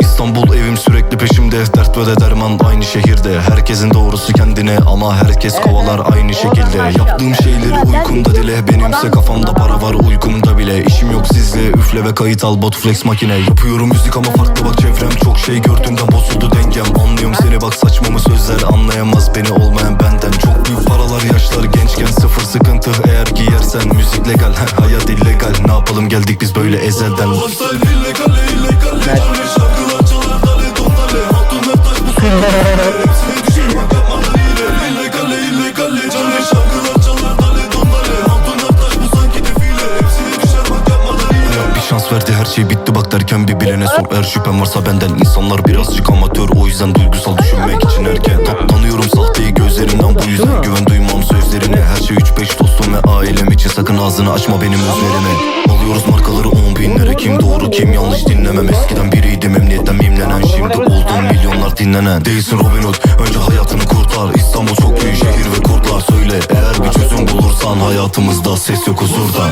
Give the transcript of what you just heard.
İstanbul evim sürekli peşimde. Dert ve de derman aynı şehirde. Herkesin doğrusu kendine ama herkes kovalar aynı şekilde. Yaptığım şeyleri uykumda dile. Benimse kafamda para var uykumda bile. İşim yok sizle. Üfle ve kayıt al Botflex makine. Yapıyorum müzik ama farklı bak çevrem. Çok şey gördüğümden bozuldu dengem. Anlıyorum seni bak saçma mı sözler Anlayamaz beni olmayan sıkıntı Eğer giyersen müzik legal Hayat illegal. Ne yapalım? Geldik biz böyle ezelden. Hayat bir şans verdi her şey bitti. Bak derken bir bilene sor Eğer şüphem varsa benden. İnsanlar birazcık amatör O yüzden duygusal düşünmek için erken. Ta- Tanıyorum sahteyi için Sakın ağzını açma benim üzerime Alıyoruz markaları 10 binlere. Kim doğru kim yanlış dinlemem. Eskiden biriydim emniyetten mimlenen. Şimdi oldum milyonlar dinlenen. Değilsin Robin Hood. Önce hayatını kurtar. İstanbul çok büyük şehir ve kurtlar. Söyle Eğer bir çözüm bulursan hayatımızda ses yok huzurdan